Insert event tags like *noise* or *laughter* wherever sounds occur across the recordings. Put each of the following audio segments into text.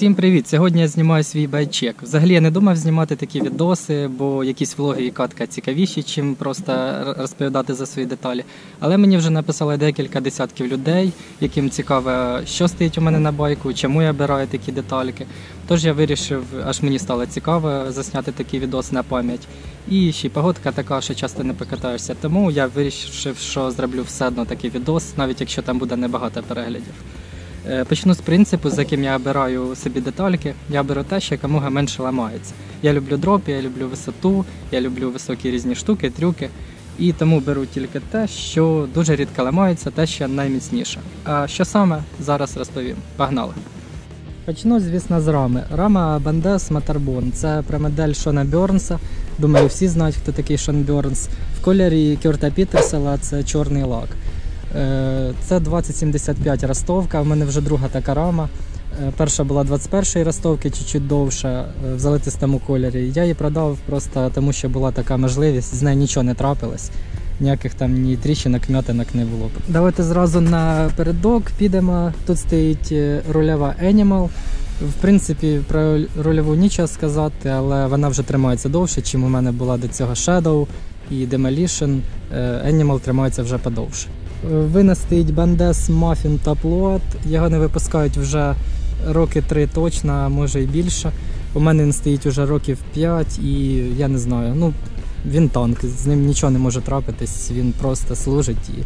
Всім привіт! Сьогодні я знімаю свій байчек. Взагалі я не думав знімати такі відоси, бо якісь влоги і катка цікавіші, чим просто розповідати за свої деталі. Але мені вже написали декілька десятків людей, яким цікаво, що стоїть у мене на байку, чому я обираю такі детальки. Тож я вирішив, аж мені стало цікаво засняти такий відос на пам'ять. І ще й погодка така, що часто не покатаєшся. Тому я вирішив, що зроблю все одно такий відос, навіть якщо там буде небагато переглядів. Е, Почну з принципу, з яким я обираю собі детальки. Я беру те, що якомога менше ламається. Я люблю дроп, я люблю висоту, я люблю високі різні штуки, трюки. І тому беру тільки те, що дуже рідко ламається, те, що найміцніше. А що саме зараз розповім. Погнали! Почну, звісно, з рами. Рама Bandes Matterborn. Це премодель Шона Бьорнса. Думаю, всі знають, хто такий Шон Бьорнс. В кольорі Кюрта Пітерсела це чорний лак. Е, Це 2075 ростовка. У мене вже друга така рама. Е, Перша була 21-ї ростовки, чуть-чуть довша, е, в золотистому кольорі. Я її продав просто тому, що була така можливість, з нею нічого не трапилось. Ніяких там ні тріщинок, м'ятинок не було. Давайте зразу на передок підемо. Тут стоїть рульова Animal. В принципі, про рульову нічого сказати, але вона вже тримається довше, чим у мене була до цього Shadow і Demolition. Animal тримається вже подовше. Стоїть Bandes Muffin Top Load. Його не випускають вже роки три точно, а може і більше. У мене він стоїть уже років 5 і я не знаю. Ну, він танк, з ним нічого не може трапитись, він просто служить і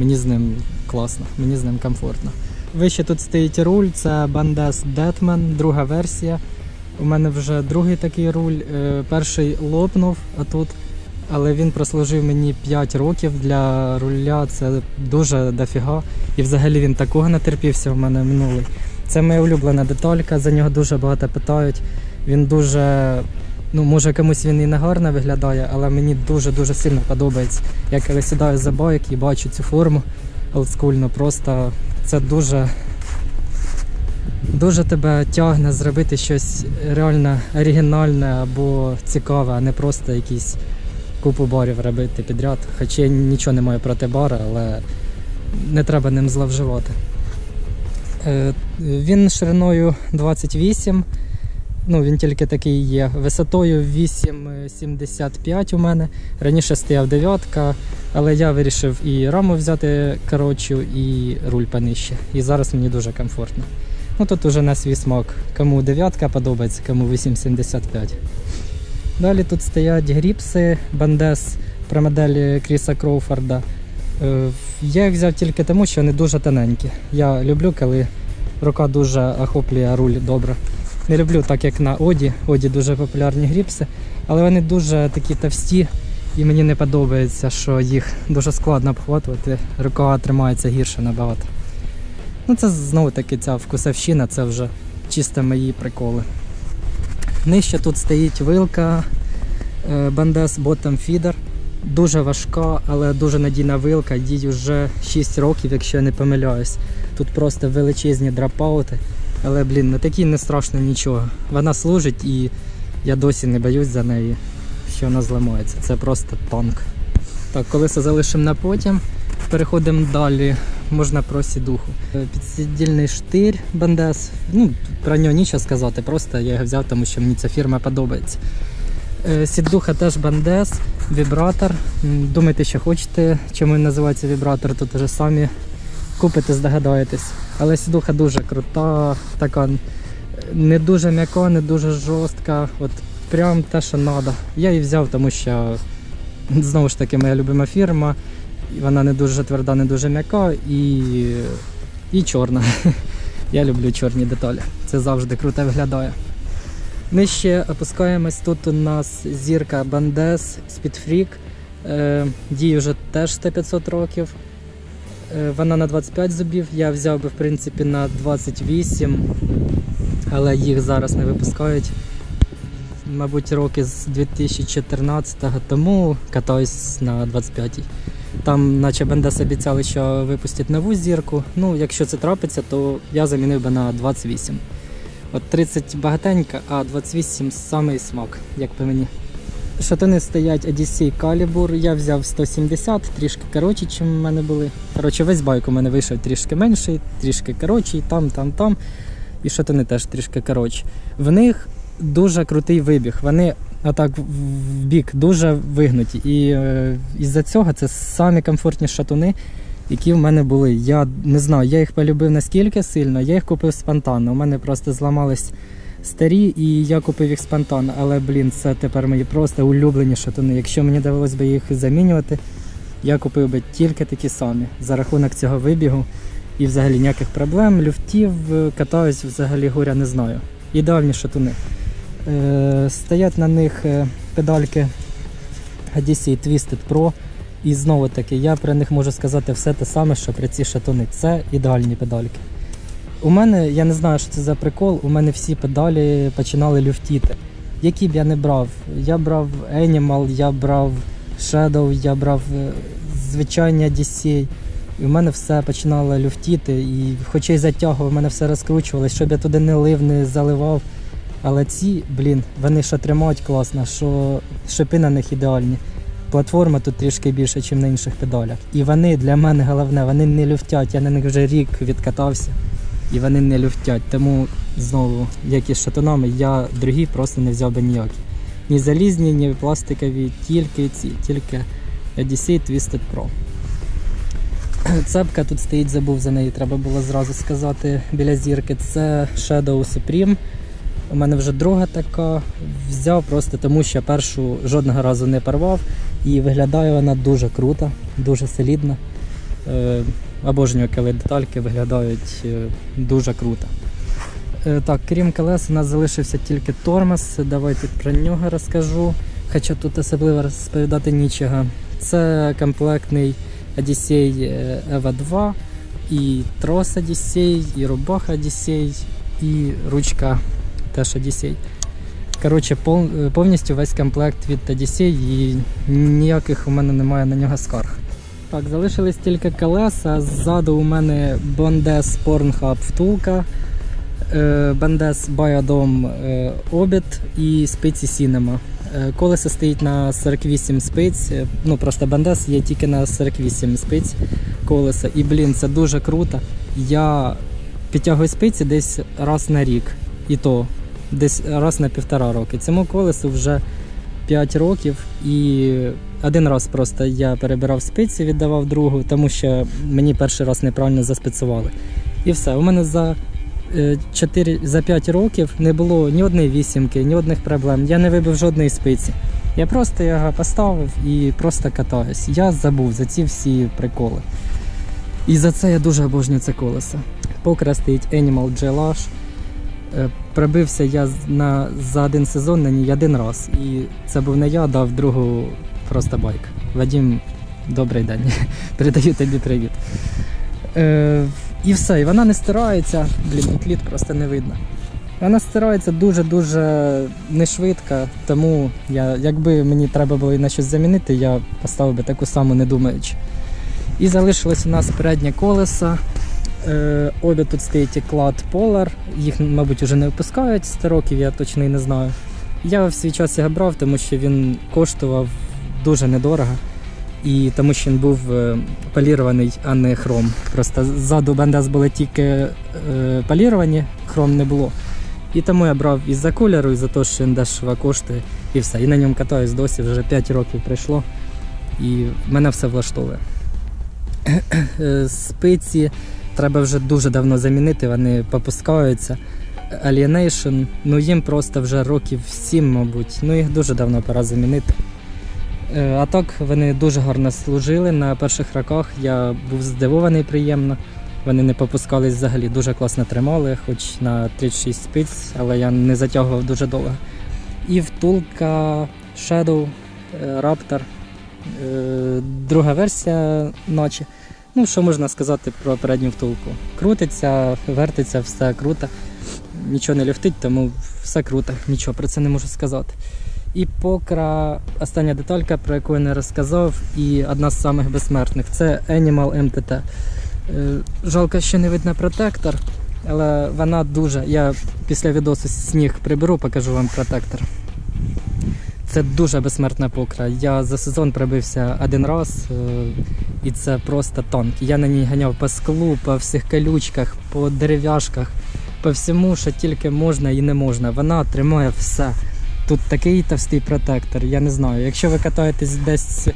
мені з ним класно, мені з ним комфортно. Вище тут стоїть руль, це Bandes Deadman, друга версія. У мене вже другий такий руль. Е, Перший лопнув, а тут але він прослужив мені 5 років для руля. Це дуже дофіга. І взагалі він такого натерпівся в мене минулий. Це моя улюблена деталька, за нього дуже багато питають. Він дуже, ну може комусь він і не гарно виглядає, але мені дуже-дуже сильно подобається. Я коли сідаю за байк і бачу цю форму олдскульну, просто це дуже. Дуже тебе тягне зробити щось реально оригінальне або цікаве, а не просто якісь купу барів робити підряд. Хоча я нічого не маю проти бара, але не треба ним зловживати. Е, Він шириною 28, ну він тільки такий є. Висотою 8,75 у мене. Раніше стояв дев'ятка, але я вирішив і раму взяти коротшу, і руль понижче. І зараз мені дуже комфортно. Ну тут уже на свій смак. Кому дев'ятка подобається, кому 8,75. Далі тут стоять гріпси Бандес про моделі Кріса Кроуфорда. Е, Я їх взяв тільки тому, що вони дуже тоненькі. Я люблю, коли рука дуже охоплює руль добре. Не люблю так, як на Оді. Оді дуже популярні гріпси, але вони дуже такі товсті і мені не подобається, що їх дуже складно обхватувати. Рука тримається гірше набагато. Ну Це знову таки ця вкусовщина, це вже чисто мої приколи. Нижче тут стоїть вилка е, Bandes Bottom Feeder. Дуже важка, але дуже надійна вилка. Їй вже 6 років, якщо я не помиляюсь. Тут просто величезні драпаути. Але, блін, на такій не страшно нічого. Вона служить і я досі не боюсь за неї, що вона зламається. Це просто танк. Так, колеса залишимо на потім. Переходимо далі. Можна про сідуху. Е, Підсидільний штир Бандес. Ну, про нього нічого сказати, просто я його взяв, тому що мені ця фірма подобається. Е, Сідуха теж Бандес, вібратор. Думайте, що хочете, чому він називається вібратор, тут вже самі купите, здогадаєтесь. Але сідуха дуже крута, така не дуже м'яка, не дуже жорстка. От прям те, що треба. Я її взяв, тому що знову ж таки моя любима фірма. Вона не дуже тверда, не дуже м'яка і, і чорна. *laughs* Я люблю чорні деталі. Це завжди круто виглядає. Нижче опускаємось. Тут у нас зірка Bandes Speedfreak. Е, Дій вже теж 100-500 років. Е, Вона на 25 зубів. Я взяв би в принципі на 28, але їх зараз не випускають. Мабуть, роки з 2014-го, тому катаюсь на 25-й. Там, наче Бендес обіцяли, що випустять нову зірку. Ну, якщо це трапиться, то я замінив би на 28. От 30 багатенько, а 28 самий смак, як по мені. Шатини стоять Odyssey Calibur. Я взяв 170, трішки коротші, ніж в мене були. Коротше, весь байк у мене вийшов трішки менший, трішки коротший, там, там, там. і шатуни теж трішки коротші. В них дуже крутий вибіг. Вони отак в- в бік дуже вигнуті. І е, із-за цього це самі комфортні шатуни, які в мене були. Я не знаю, я їх полюбив настільки сильно, я їх купив спонтанно. У мене просто зламались старі, і я купив їх спонтанно. Але, блін, це тепер мої просто улюблені шатуни. Якщо мені довелось би їх замінювати, я купив би тільки такі самі за рахунок цього вибігу. І взагалі ніяких проблем, люфтів, е, катаюсь взагалі горя не знаю. Ідеальні шатуни. Е, стоять на них е, педальки Odyssey Twisted Pro. І знову таки, я про них можу сказати все те саме, що про ці шатуни. Це ідеальні педальки. У мене, я не знаю, що це за прикол, у мене всі педалі починали люфтіти. Які б я не брав. Я брав Animal, я брав Shadow, я брав е, звичайні Odyssey. І в мене все починало люфтіти, і хоча й затягував, в мене все розкручувалось, щоб я туди не лив, не заливав. Але ці, блін, вони що тримають класно, що шипи на них ідеальні. Платформа тут трішки більше, ніж на інших педалях. І вони для мене головне, вони не люфтять. Я на них вже рік відкатався, і вони не люфтять. Тому знову, як і з шатунами, я другі просто не взяв би ніякі. Ні залізні, ні пластикові, тільки ці, тільки Odyssey Twisted Pro. *clears throat* Цепка тут стоїть, забув за неї, треба було зразу сказати біля зірки. Це Shadow Supreme. У мене вже друга така. Взяв просто тому, що першу жодного разу не порвав. І виглядає вона дуже круто, дуже солідно. Е, обожнюю, коли детальки виглядають е, дуже круто. Е, так, крім колес, у нас залишився тільки тормоз. Давайте про нього розкажу. Хоча тут особливо розповідати нічого. Це комплектний Odyssey е, EVA 2, і трос Odyssey, і рубаха Odyssey, і ручка теж Odyssey. Коротше, пов- повністю весь комплект від Odyssey і ніяких у мене немає на нього скарг. Так, залишились тільки колеса. Ззаду у мене Bondes Pornhub втулка, е, Bondes Biodome е, обід і спиці Cinema. Е, Колесо стоїть на 48 спиць. е, Ну просто Bondes є тільки на 48 спиць колеса. І блін, це дуже круто. Я підтягую спиці десь раз на рік. І то десь раз на півтора роки. Цьому колесу вже 5 років, і один раз просто я перебирав спиці, віддавав другу, тому що мені перший раз неправильно заспецували. І все. У мене за, 4, за 5 років не було ні одної вісімки, ні одних проблем. Я не вибив жодної спиці. Я просто його поставив і просто катаюсь. Я забув за ці всі приколи. І за це я дуже обожнюю це колесо. Покра стоїть Animal Gelage. Е, Прибився я на, за один сезон на ній один раз. І це був не я, дав другу просто байк. Вадім, добрий день. *laughs* Передаю тобі привіт. Е, і все, і вона не стирається. Блін, кліт просто не видно. Вона стирається дуже-дуже не швидко, тому я, якби мені треба було на щось замінити, я поставив би таку саму не думаючи. І залишилось у нас переднє колесо. Е, обі тут стоїть клад Polar. Їх, мабуть, вже не випускають 100 років, я точно і не знаю. Я в свій час його брав, тому що він коштував дуже недорого. І тому що він був е, полірований, а не хром. Просто ззаду бендес були тільки е, поліровані, хром не було. І тому я брав із-за кольору, і за те, що він дешево коштує, і все. І на ньому катаюсь досі, вже 5 років пройшло. І мене все влаштовує. *clears throat* Спиці треба вже дуже давно замінити, вони попускаються. Alienation, ну їм просто вже років 7, мабуть. Ну їх дуже давно пора замінити. Е, А так вони дуже гарно служили. На перших роках я був здивований приємно. Вони не попускались взагалі, дуже класно тримали, хоч на 36 спиць, але я не затягував дуже довго. І втулка Shadow е, Raptor, е, друга версія ночі. Ну, що можна сказати про передню втулку? Крутиться, вертиться, все круто. Нічого не люфтить, тому все круто, нічого про це не можу сказати. І покра, остання деталька, про яку я не розказав, і одна з самих безсмертних це Animal MTT. Е, Жалко, що не видно протектор, але вона дуже. Я після відосу сніг приберу, покажу вам протектор. Це дуже безсмертна покра. Я за сезон прибився один раз, е, і це просто танк. Я на ній ганяв по склу, по всіх колючках, по дерев'яшках. по всьому, що тільки можна і не можна. Вона тримає все. Тут такий товстий протектор, я не знаю. Якщо ви катаєтесь десь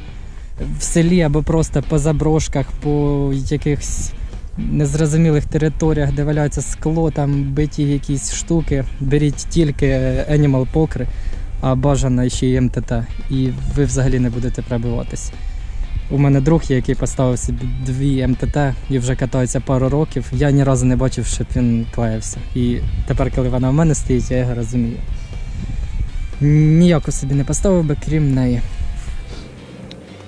в селі або просто по заброшках, по якихось незрозумілих територіях, де валяється скло, там биті якісь штуки, беріть тільки Animal покри, а бажано ще й МТТ, і ви взагалі не будете пробиватись. У мене друг який поставив собі дві МТТ і вже катається пару років. Я ні разу не бачив, щоб він клеївся. І тепер, коли вона в мене стоїть, я його розумію. Ніяку собі не поставив би, крім неї.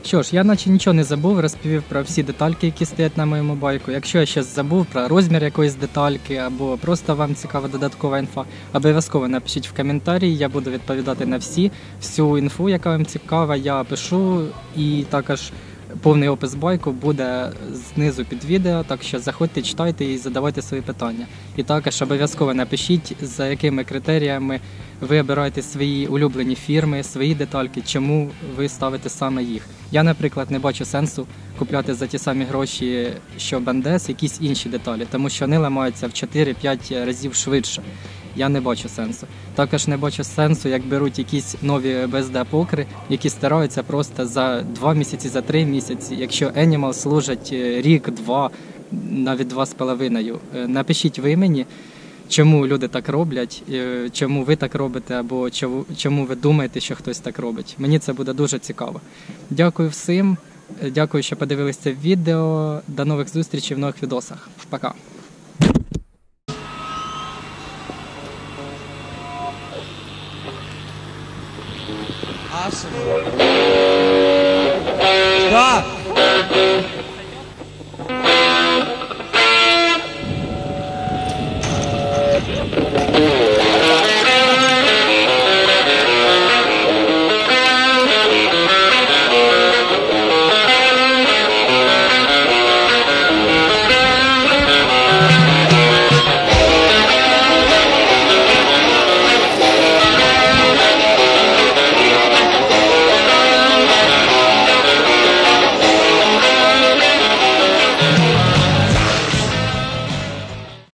Що ж, я наче нічого не забув, розповів про всі детальки, які стоять на моєму байку. Якщо я щось забув про розмір якоїсь детальки, або просто вам цікава додаткова інфа, обов'язково напишіть в коментарі, я буду відповідати на всі. Всю інфу, яка вам цікава, я пишу і також. Повний опис байку буде знизу під відео, так що заходьте, читайте і задавайте свої питання. І також обов'язково напишіть, за якими критеріями ви обираєте свої улюблені фірми, свої детальки, чому ви ставите саме їх. Я, наприклад, не бачу сенсу купляти за ті самі гроші, що Бендес, якісь інші деталі, тому що вони ламаються в 4-5 разів швидше. Я не бачу сенсу. Також не бачу сенсу, як беруть якісь нові BSD покри, які стараються просто за 2 місяці, за 3 місяці. Якщо Animal служать е, рік, два, навіть два з половиною. Е, Напишіть ви мені, чому люди так роблять, е, чому ви так робите, або чому- ви думаєте, що хтось так робить. Мені це буде дуже цікаво. Дякую всім. Дякую, що подивилися це відео. До нових зустрічей в нових відосах. Пока. 나왔습니다. 자,